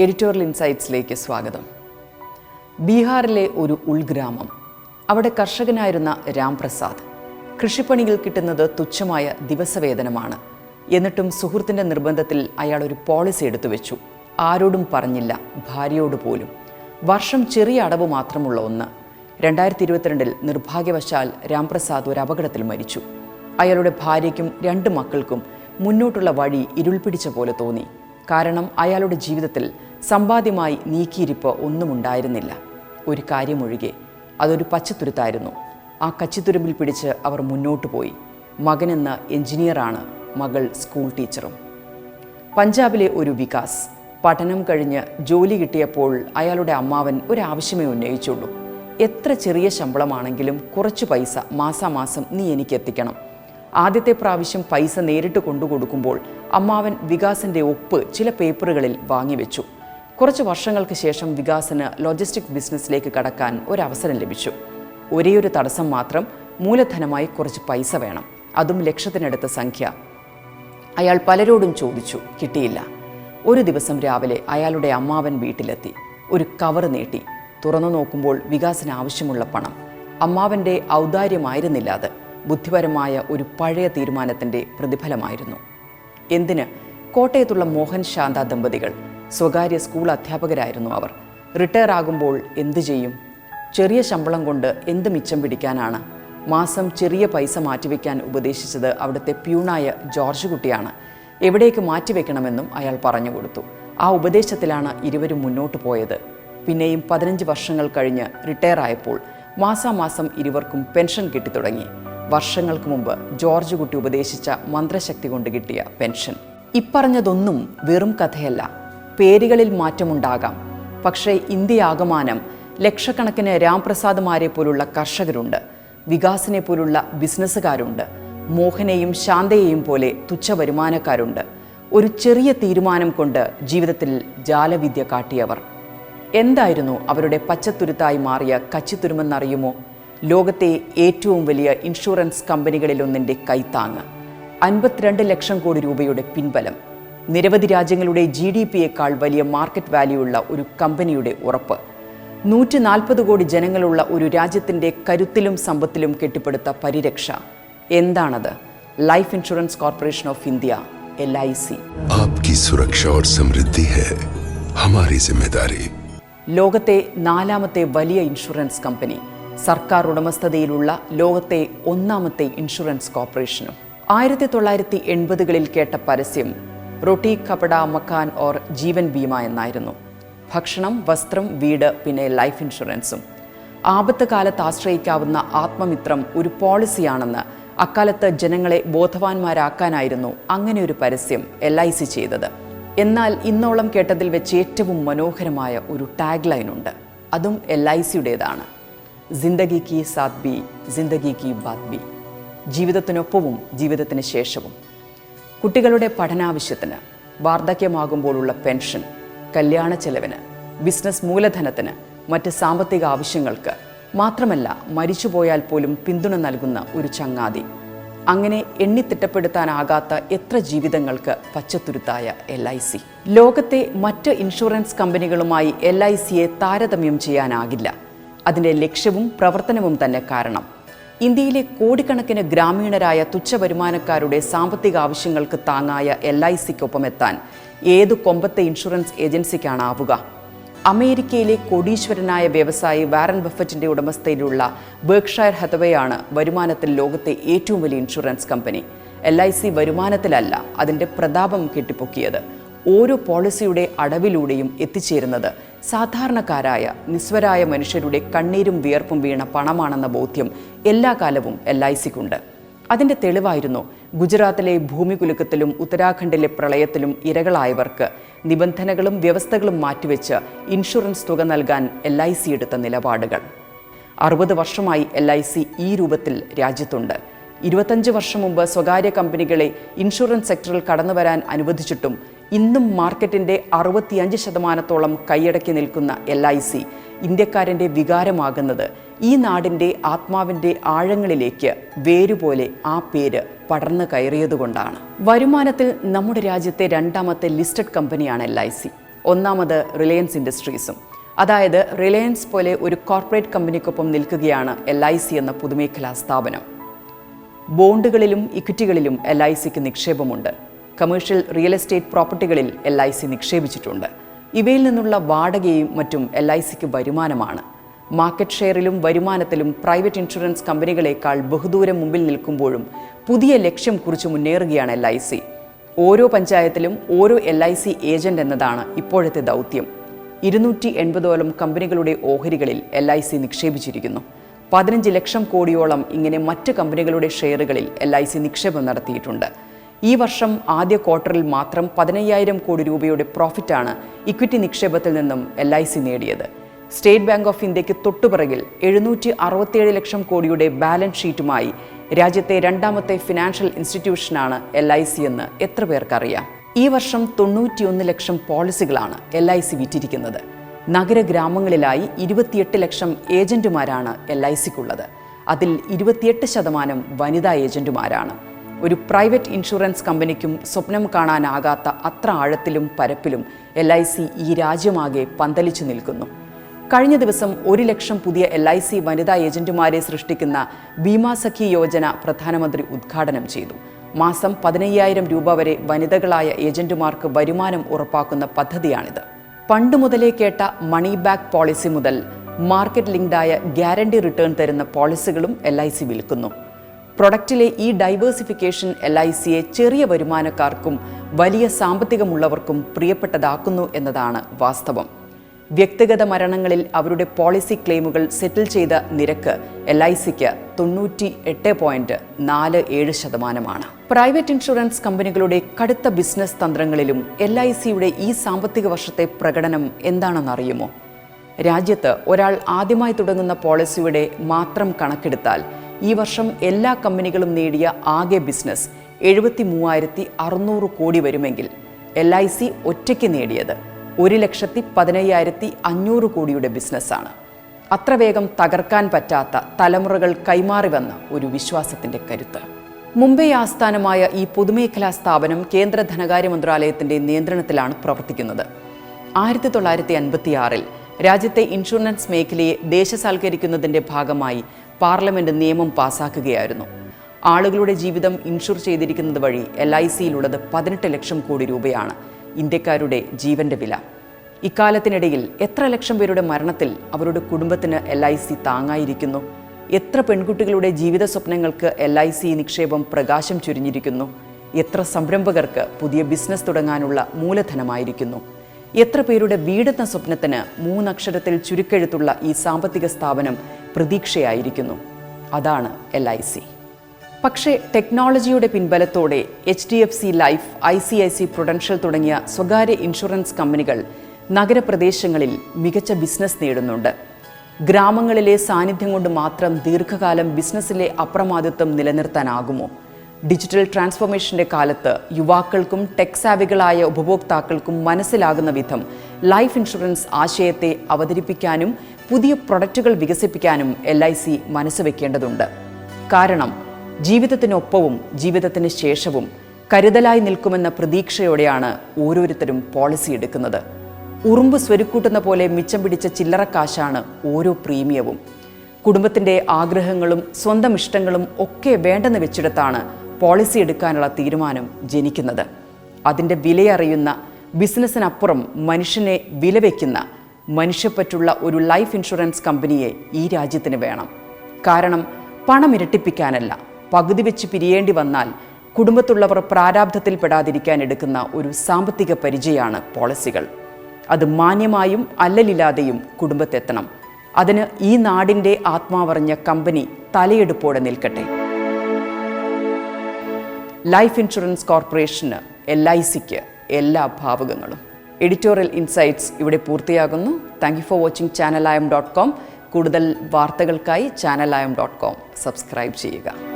Editorial ഇൻസൈറ്റ്സിലേക്ക് സ്വാഗതം. ബീഹാറിലെ ഒരു ഉൾഗ്രാമം. അവിടെ കർഷകനായിരുന്ന രാംപ്രസാദ്. കൃഷിപ്പണിയിൽ കിട്ടുന്നത് തുച്ഛമായ ദിവസവേതനമാണ്. എന്നിട്ടും സുഹൃത്തിന്റെ നിർബന്ധത്തിൽ അയാൾ ഒരു പോളിസി എടുത്തു വെച്ചു. ആരോടും പറഞ്ഞില്ല ഭാര്യയോട് പോലും. വർഷം ചെറിയ അടവ് മാത്രമുള്ള ഒന്ന്. രണ്ടായിരത്തി ഇരുപത്തിരണ്ടിൽ നിർഭാഗ്യവശാൽ രാംപ്രസാദ് ഒരു അപകടത്തിൽ മരിച്ചു. അയാളുടെ ഭാര്യയ്ക്കും രണ്ട് മക്കൾക്കും മുന്നോട്ടുള്ള വഴി ഇരുൾ പിടിച്ച പോലെ തോന്നി. കാരണം അയാളുടെ ജീവിതത്തിൽ സമ്പാദ്യമായി നീക്കിയിരിപ്പ് ഒന്നും ഉണ്ടായിരുന്നില്ല ഒരു കാര്യമൊഴികെ അതൊരു പച്ചത്തുരുത്തായിരുന്നു. ആ കച്ചിത്തുരുമ്പിൽ പിടിച്ച് അവർ മുന്നോട്ട് പോയി. മകനെന്ന എഞ്ചിനീയറാണ് മകൾ സ്കൂൾ ടീച്ചറും. പഞ്ചാബിലെ ഒരു വികാസ് പഠനം കഴിഞ്ഞ് ജോലി കിട്ടിയപ്പോൾ അയാളുടെ അമ്മാവൻ ഒരാവശ്യമേ ഉന്നയിച്ചുള്ളൂ. എത്ര ചെറിയ ശമ്പളമാണെങ്കിലും കുറച്ച് പൈസ മാസാമാസം നീ എനിക്ക് എത്തിക്കണം ആദ്യത്തെ പ്രാവശ്യം പൈസ നേരിട്ട് കൊണ്ടുകൊടുക്കുമ്പോൾ അമ്മാവൻ വികാസിന്റെ ഒപ്പ് ചില പേപ്പറുകളിൽ വാങ്ങിവെച്ചു. കുറച്ച് വർഷങ്ങൾക്ക് ശേഷം വികാസിന് ലോജിസ്റ്റിക് ബിസിനസ്സിലേക്ക് കടക്കാൻ ഒരവസരം ലഭിച്ചു. ഒരേയൊരു തടസ്സം മാത്രം മൂലധനമായി കുറച്ച് പൈസ വേണം. അതും ലക്ഷത്തിനടുത്ത സംഖ്യ. അയാൾ പലരോടും ചോദിച്ചു കിട്ടിയില്ല. ഒരു ദിവസം രാവിലെ അയാളുടെ അമ്മാവൻ വീട്ടിലെത്തി. ഒരു കവർ നീട്ടി. തുറന്നു നോക്കുമ്പോൾ വികാസിന് ആവശ്യമുള്ള പണം. അമ്മാവന്റെ ഔദാര്യമായിരുന്നില്ല അത്. ബുദ്ധിപരമായ ഒരു പഴയ തീരുമാനത്തിന്റെ പ്രതിഫലമായിരുന്നു. എന്തിന്? കോട്ടയത്തുള്ള മോഹൻ ശാന്ത ദമ്പതികൾ സ്വകാര്യ സ്കൂൾ അധ്യാപകരായിരുന്നു അവർ. റിട്ടയർ ആകുമ്പോൾ എന്തു ചെയ്യും? ചെറിയ ശമ്പളം കൊണ്ട് എന്ത് മിച്ചം പിടിക്കാനാണ്? മാസം ചെറിയ പൈസ മാറ്റിവെക്കാൻ ഉപദേശിച്ചത് അവിടുത്തെ പ്യൂണായ ജോർജ് കുട്ടിയാണ്. എവിടേക്ക് മാറ്റിവെക്കണമെന്നും അയാൾ പറഞ്ഞു കൊടുത്തു. ആ ഉപദേശത്തിലാണ് ഇരുവരും മുന്നോട്ട് പോയത്. പിന്നെയും പതിനഞ്ച് വർഷങ്ങൾ കഴിഞ്ഞ് റിട്ടയർ ആയപ്പോൾ മാസാമാസം ഇരുവർക്കും പെൻഷൻ കിട്ടിത്തുടങ്ങി. വർഷങ്ങൾക്ക് മുമ്പ് ജോർജ് കുട്ടി ഉപദേശിച്ച മന്ത്രശക്തി കൊണ്ട് കിട്ടിയ പെൻഷൻ. ഇപ്പറഞ്ഞതൊന്നും വെറും കഥയല്ല. പേരുകളിൽ മാറ്റമുണ്ടാകാം. പക്ഷേ ഇന്ത്യയാകമാനം ലക്ഷക്കണക്കിന് രാംപ്രസാദ്മാരെ പോലുള്ള കർഷകരുണ്ട്. വികാസിനെ പോലുള്ള ബിസിനസ്സുകാരുണ്ട്. മോഹനെയും ശാന്തയെയും പോലെ തുച്ഛ വരുമാനക്കാരുണ്ട്. ഒരു ചെറിയ തീരുമാനം കൊണ്ട് ജീവിതത്തിൽ ജാലവിദ്യ കാട്ടിയവർ. എന്തായിരുന്നു അവരുടെ പച്ചത്തുരുത്തായി മാറിയ കച്ചിത്തുരുമെന്നറിയുമോ? ലോകത്തെ ഏറ്റവും വലിയ ഇൻഷുറൻസ് കമ്പനികളിലൊന്നിന്റെ കൈത്താങ് അൻപത്തിരണ്ട് ലക്ഷം കോടി രൂപയുടെ പിൻബലം. നിരവധി രാജ്യങ്ങളുടെ ജി ഡി പിയേക്കാൾ വലിയ മാർക്കറ്റ് വാല്യൂ ഉള്ള ഒരു കമ്പനിയുടെ ഉറപ്പ്. നൂറ്റി നാൽപ്പത് കോടി ജനങ്ങളുള്ള ഒരു രാജ്യത്തിന്റെ കരുത്തിലും സമ്പത്തിലും കെട്ടിപ്പടുത്ത പരിരക്ഷ. എന്താണത്? Life insurance corporation of India L I C. സുരക്ഷ ലോകത്തെ നാലാമത്തെ വലിയ ഇൻഷുറൻസ് കമ്പനി. സർക്കാർ ഉടമസ്ഥതയിലുള്ള ലോകത്തെ ഒന്നാമത്തെ ഇൻഷുറൻസ് കോർപ്പറേഷനും. ആയിരത്തി തൊള്ളായിരത്തി എൺപതുകളിൽ കേട്ട പരസ്യം റൊട്ടി കപട മക്കാൻ ഓർ ജീവൻ ഭീമ എന്നായിരുന്നു. ഭക്ഷണം വസ്ത്രം വീട് പിന്നെ ലൈഫ് ഇൻഷുറൻസും. ആപത്ത് കാലത്ത് ആശ്രയിക്കാവുന്ന ആത്മമിത്രം ഒരു പോളിസിയാണെന്ന് അക്കാലത്ത് ജനങ്ങളെ ബോധവാന്മാരാക്കാനായിരുന്നു അങ്ങനെ ഒരു പരസ്യം എൽ ഐ സി ചെയ്തത്. എന്നാൽ ഇന്നോളം കേട്ടതിൽ വെച്ച് ഏറ്റവും മനോഹരമായ ഒരു ടാഗ് ലൈൻ ഉണ്ട് അതും എൽ ഐ സിയുടേതാണ്. ജിന്ദഗി കി സാത് ബി ജിന്ദഗി കി ബാത് ബി. ജീവിതത്തിനൊപ്പവും ജീവിതത്തിന് ശേഷവും. കുട്ടികളുടെ പഠനാവശ്യത്തിന് വാർദ്ധക്യമാകുമ്പോഴുള്ള പെൻഷൻ കല്യാണ ചെലവിന് ബിസിനസ് മൂലധനത്തിന് മറ്റ് സാമ്പത്തിക ആവശ്യങ്ങൾക്ക് മാത്രമല്ല മരിച്ചുപോയാൽ പോലും പിന്തുണ നൽകുന്ന ഒരു ചങ്ങാതി. അങ്ങനെ എണ്ണിത്തിട്ടപ്പെടുത്താനാകാത്ത എത്ര ജീവിതങ്ങൾക്ക് പച്ചത്തുരുത്തായ എൽ ഐ സി ലോകത്തെ മറ്റ് ഇൻഷുറൻസ് കമ്പനികളുമായി എൽ ഐ സിയെ താരതമ്യം ചെയ്യാനാകില്ല. അതിന്റെ ലക്ഷ്യവും പ്രവർത്തനവും തന്നെ കാരണം. ഇന്ത്യയിലെ കോടിക്കണക്കിന് ഗ്രാമീണരായ തുച്ഛ വരുമാനക്കാരുടെ സാമ്പത്തിക ആവശ്യങ്ങൾക്ക് താങ്ങായ എൽ ഐ സിക്കൊപ്പം എത്താൻ ഏത് കൊമ്പത്തെ ഇൻഷുറൻസ് ഏജൻസിക്കാണാവുക അമേരിക്കയിലെ കോടീശ്വരനായ വ്യവസായി വാരൻ ബഫറ്റിന്റെ ഉടമസ്ഥയിലുള്ള ബർക്ക്ഷയർ ഹതവയാണ് വരുമാനത്തിൽ ലോകത്തെ ഏറ്റവും വലിയ insurance company. L I C വരുമാനത്തിലല്ല അതിന്റെ പ്രതാപം കെട്ടിപ്പൊക്കിയത്. ഓരോ പോളിസിയുടെ അടവിലൂടെയും എത്തിച്ചേരുന്നത്. സാധാരണക്കാരായ നിസ്വരായ മനുഷ്യരുടെ കണ്ണീരും വിയർപ്പും വീണ പണമാണെന്ന ബോധ്യം എല്ലാ കാലവും എൽ ഐ സിക്കുണ്ട്. അതിന്റെ തെളിവായിരുന്നു ഗുജറാത്തിലെ ഭൂമികുലുക്കത്തിലും ഉത്തരാഖണ്ഡിലെ പ്രളയത്തിലും ഇരകളായവർക്ക് നിബന്ധനകളും വ്യവസ്ഥകളും മാറ്റിവെച്ച് ഇൻഷുറൻസ് തുക നൽകാൻ എൽ ഐ സി എടുത്ത നിലപാടുകൾ. അറുപത് വർഷമായി എൽ ഐ സി ഈ രൂപത്തിൽ രാജ്യത്തുണ്ട്. ഇരുപത്തഞ്ച് വർഷം മുമ്പ് സ്വകാര്യ കമ്പനികളെ ഇൻഷുറൻസ് സെക്ടറിൽ കടന്നുവരാൻ അനുവദിച്ചിട്ടും ഇന്നും മാർക്കറ്റിന്റെ അറുപത്തിയഞ്ച് ശതമാനത്തോളം കൈയടക്കി നിൽക്കുന്ന എൽ ഐ സി ഇന്ത്യക്കാരന്റെ വികാരമാകുന്നത് ഈ നാടിന്റെ ആത്മാവിന്റെ ആഴങ്ങളിലേക്ക് വേരുപോലെ ആ പേര് പടർന്നു കയറിയതുകൊണ്ടാണ്. വരുമാനത്തിൽ നമ്മുടെ രാജ്യത്തെ രണ്ടാമത്തെ ലിസ്റ്റഡ് കമ്പനിയാണ് എൽ ഐ സി ഒന്നാമത് റിലയൻസ് ഇൻഡസ്ട്രീസും. അതായത് റിലയൻസ് പോലെ ഒരു കോർപ്പറേറ്റ് കമ്പനിക്കൊപ്പം നിൽക്കുകയാണ് എൽ ഐ സി എന്ന പൊതുമേഖലാ സ്ഥാപനം. ബോണ്ടുകളിലും ഇക്വിറ്റികളിലും എൽ ഐ സിക്ക് നിക്ഷേപമുണ്ട്. കമേഴ്ഷ്യൽ റിയൽ എസ്റ്റേറ്റ് പ്രോപ്പർട്ടികളിൽ എൽ ഐ സി നിക്ഷേപിച്ചിട്ടുണ്ട്. ഇവയിൽ നിന്നുള്ള വാടകയും മറ്റും എൽ ഐ സിക്ക് വരുമാനമാണ്. മാർക്കറ്റ് ഷെയറിലും വരുമാനത്തിലും പ്രൈവറ്റ് ഇൻഷുറൻസ് കമ്പനികളേക്കാൾ ബഹുദൂരം മുമ്പിൽ നിൽക്കുമ്പോഴും പുതിയ ലക്ഷ്യം കുറിച്ച് മുന്നേറുകയാണ് എൽ ഐ സി ഓരോ പഞ്ചായത്തിലും ഓരോ എൽ ഐ സി ഏജന്റ് എന്നതാണ് ഇപ്പോഴത്തെ ദൗത്യം. ഇരുന്നൂറ്റി എൺപതോളം കമ്പനികളുടെ ഓഹരികളിൽ എൽ ഐ സി നിക്ഷേപിച്ചിരിക്കുന്നു. പതിനഞ്ച് ലക്ഷം കോടിയോളം ഇങ്ങനെ മറ്റ് കമ്പനികളുടെ ഷെയറുകളിൽ എൽ ഐ സി നിക്ഷേപം നടത്തിയിട്ടുണ്ട്. ഈ വർഷം ആദ്യ ക്വാർട്ടറിൽ മാത്രം പതിനയ്യായിരം കോടി രൂപയുടെ പ്രോഫിറ്റാണ് ഇക്വിറ്റി നിക്ഷേപത്തിൽ നിന്നും എൽ ഐ സി നേടിയത്. സ്റ്റേറ്റ് ബാങ്ക് ഓഫ് ഇന്ത്യയ്ക്ക് തൊട്ടുപിറകിൽ എഴുന്നൂറ്റി അറുപത്തിയേഴ് ലക്ഷം കോടിയുടെ ബാലൻസ് ഷീറ്റുമായി രാജ്യത്തെ രണ്ടാമത്തെ ഫിനാൻഷ്യൽ ഇൻസ്റ്റിറ്റ്യൂഷനാണ് എൽ ഐ സി എന്ന് എത്ര പേർക്കറിയാം? ഈ വർഷം തൊണ്ണൂറ്റിയൊന്ന് ലക്ഷം പോളിസികളാണ് എൽ ഐ സി വിറ്റിരിക്കുന്നത്. നഗരഗ്രാമങ്ങളിലായി ഇരുപത്തിയെട്ട് ലക്ഷം ഏജന്റുമാരാണ് എൽ ഐ സിക്കുള്ളത് അതിൽ ഇരുപത്തിയെട്ട് ശതമാനം വനിതാ ഏജന്റുമാരാണ്. ഒരു പ്രൈവറ്റ് ഇൻഷുറൻസ് കമ്പനിക്കും സ്വപ്നം കാണാനാകാത്ത അത്ര ആഴത്തിലും പരപ്പിലും എൽ ഐ സി ഈ രാജ്യമാകെ പന്തലിച്ചു നിൽക്കുന്നു. കഴിഞ്ഞ ദിവസം ഒരു ലക്ഷം പുതിയ എൽ ഐ സി വനിതാ ഏജന്റുമാരെ സൃഷ്ടിക്കുന്ന ബീമാ സഖി യോജന പ്രധാനമന്ത്രി ഉദ്ഘാടനം ചെയ്തു. മാസം പതിനയ്യായിരം രൂപ വരെ വനിതകളായ ഏജന്റുമാർക്ക് വരുമാനം ഉറപ്പാക്കുന്ന പദ്ധതിയാണിത്. പണ്ടു മുതലേ കേട്ട മണി ബാക്ക് പോളിസി മുതൽ മാർക്കറ്റ് ലിങ്ക്ഡായ ഗ്യാരണ്ടി റിട്ടേൺ തരുന്ന പോളിസികളും എൽ ഐ സി വിൽക്കുന്നു. പ്രൊഡക്റ്റിലെ ഈ ഡൈവേഴ്സിഫിക്കേഷൻ എൽ ഐ സിയെ ചെറിയ വരുമാനക്കാർക്കും വലിയ സാമ്പത്തികമുള്ളവർക്കും പ്രിയപ്പെട്ടതാക്കുന്നു എന്നതാണ് വാസ്തവം. വ്യക്തിഗത മരണങ്ങളിൽ അവരുടെ പോളിസി ക്ലെയിമുകൾ സെറ്റിൽ ചെയ്ത നിരക്ക് എൽ ഐ സിക്ക് തൊണ്ണൂറ്റി എട്ട് പോയിന്റ് നാല് ഏഴ് ശതമാനമാണ്. പ്രൈവറ്റ് ഇൻഷുറൻസ് കമ്പനികളുടെ കടുത്ത ബിസിനസ് തന്ത്രങ്ങളിലും എൽ ഐ സിയുടെ ഈ സാമ്പത്തിക വർഷത്തെ പ്രകടനം എന്താണെന്നറിയുമോ? രാജ്യത്ത് ഒരാൾ ആദ്യമായി തുടങ്ങുന്ന പോളിസിയുടെ മാത്രം കണക്കെടുത്താൽ ഈ വർഷം എല്ലാ കമ്പനികളും നേടിയ ആകെ ബിസിനസ് എഴുപത്തി മൂവായിരത്തി അറുന്നൂറ് കോടി വരുമെങ്കിൽ എൽ ഐ സി ഒറ്റയ്ക്ക് നേടിയത് ഒരു ലക്ഷത്തി പതിനയ്യായിരത്തി അഞ്ഞൂറ് കോടിയുടെ ബിസിനസ്സാണ്. അത്ര വേഗം തകർക്കാൻ പറ്റാത്ത തലമുറകൾ കൈമാറി വന്ന ഒരു വിശ്വാസത്തിന്റെ കരുത്ത്. മുംബൈ ആസ്ഥാനമായ ഈ പൊതുമേഖലാ സ്ഥാപനം കേന്ദ്ര ധനകാര്യ മന്ത്രാലയത്തിന്റെ നിയന്ത്രണത്തിലാണ് പ്രവർത്തിക്കുന്നത്. ആയിരത്തി തൊള്ളായിരത്തി അൻപത്തി ആറിൽ രാജ്യത്തെ ഇൻഷുറൻസ് മേഖലയെ ദേശസാൽക്കരിക്കുന്നതിന്റെ ഭാഗമായി പാർലമെന്റ് നിയമം പാസാക്കുകയായിരുന്നു. ആളുകളുടെ ജീവിതം ഇൻഷുർ ചെയ്തിരിക്കുന്നത് വഴി എൽ ഐ സിയിലുള്ളത് പതിനെട്ട് ലക്ഷം കോടി രൂപയാണ് ഇന്ത്യക്കാരുടെ ജീവന്റെ വില. ഇക്കാലത്തിനിടയിൽ എത്ര ലക്ഷം പേരുടെ മരണത്തിൽ അവരുടെ കുടുംബത്തിന് എൽ ഐ സി താങ്ങായിരിക്കുന്നു? എത്ര പെൺകുട്ടികളുടെ ജീവിത സ്വപ്നങ്ങൾക്ക് എൽ ഐ സി നിക്ഷേപം പ്രകാശം ചുരിഞ്ഞിരിക്കുന്നു? എത്ര സംരംഭകർക്ക് പുതിയ ബിസിനസ് തുടങ്ങാനുള്ള മൂലധനമായിരിക്കുന്നു? എത്ര പേരുടെ വീടെന്ന സ്വപ്നത്തിന് മൂന്നക്ഷരത്തിൽ ചുരുക്കെഴുത്തുള്ള ഈ സാമ്പത്തിക സ്ഥാപനം പ്രതീക്ഷയായിരിക്കുന്നു. അതാണ് എൽ ഐ സി പക്ഷേ ടെക്നോളജിയുടെ പിൻബലത്തോടെ H D F C life I C I C prudential തുടങ്ങിയ സ്വകാര്യ ഇൻഷുറൻസ് കമ്പനികൾ നഗരപ്രദേശങ്ങളിൽ മികച്ച ബിസിനസ് നേടുന്നുണ്ട്. ഗ്രാമങ്ങളിലെ സാന്നിധ്യം കൊണ്ട് മാത്രം ദീർഘകാലം ബിസിനസ്സിലെ അപ്രമാദിത്വം നിലനിർത്താനാകുമോ? ഡിജിറ്റൽ ട്രാൻസ്ഫോർമേഷന്റെ കാലത്ത് യുവാക്കൾക്കും ടെക്സാവികളായ ഉപഭോക്താക്കൾക്കും മനസ്സിലാകുന്ന വിധം ലൈഫ് ഇൻഷുറൻസ് ആശയത്തെ അവതരിപ്പിക്കാനും പുതിയ പ്രൊഡക്റ്റുകൾ വികസിപ്പിക്കാനും എൽ ഐ സി മനസ്സ് വെക്കേണ്ടതുണ്ട്. കാരണം ജീവിതത്തിനൊപ്പവും ജീവിതത്തിന് ശേഷവും കരുതലായി നിൽക്കുമെന്ന പ്രതീക്ഷയോടെയാണ് ഓരോരുത്തരും പോളിസി എടുക്കുന്നത്. ഉറുമ്പ് സ്വരുക്കൂട്ടുന്ന പോലെ മിച്ചം പിടിച്ച ചില്ലറക്കാശാണ് ഓരോ പ്രീമിയവും. കുടുംബത്തിന്റെ ആഗ്രഹങ്ങളും സ്വന്തം ഇഷ്ടങ്ങളും ഒക്കെ വേണ്ടെന്ന് വെച്ചിടത്താണ് പോളിസി എടുക്കാനുള്ള തീരുമാനം ജനിക്കുന്നത്. അതിന്റെ വിലയറിയുന്ന ബിസിനസ്സിനപ്പുറം മനുഷ്യനെ വിലവെക്കുന്ന മനുഷ്യപ്പറ്റുള്ള ഒരു ലൈഫ് ഇൻഷുറൻസ് കമ്പനിയെ ഈ രാജ്യത്തിന് വേണം. കാരണം പണം ഇരട്ടിപ്പിക്കാനല്ല പകുതി വെച്ച് പിരിയേണ്ടി വന്നാൽ കുടുംബത്തുള്ളവർ പ്രാരാബ്ധത്തിൽ പ്രാരാബ്ധത്തിൽപ്പെടാതിരിക്കാൻ എടുക്കുന്ന ഒരു സാമ്പത്തിക പരിചയമാണ് പോളിസികൾ. അത് മാന്യമായും അല്ലലില്ലാതെയും കുടുംബത്തെത്തണം. അതിന് ഈ നാടിന്റെ ആത്മാവറിഞ്ഞ കമ്പനി തലയെടുപ്പോടെ നിൽക്കട്ടെ. ലൈഫ് ഇൻഷുറൻസ് കോർപ്പറേഷന് എൽ ഐ സിക്ക് എല്ലാ ഭാവുകങ്ങളും. എഡിറ്റോറിയൽ ഇൻസൈറ്റ്സ് ഇവിടെ പൂർത്തിയാകുന്നു. Thank you for watching channel Ayam dot com കൂടുതൽ വാർത്തകൾക്കായി channel Ayam dot com subscribe ചെയ്യുക.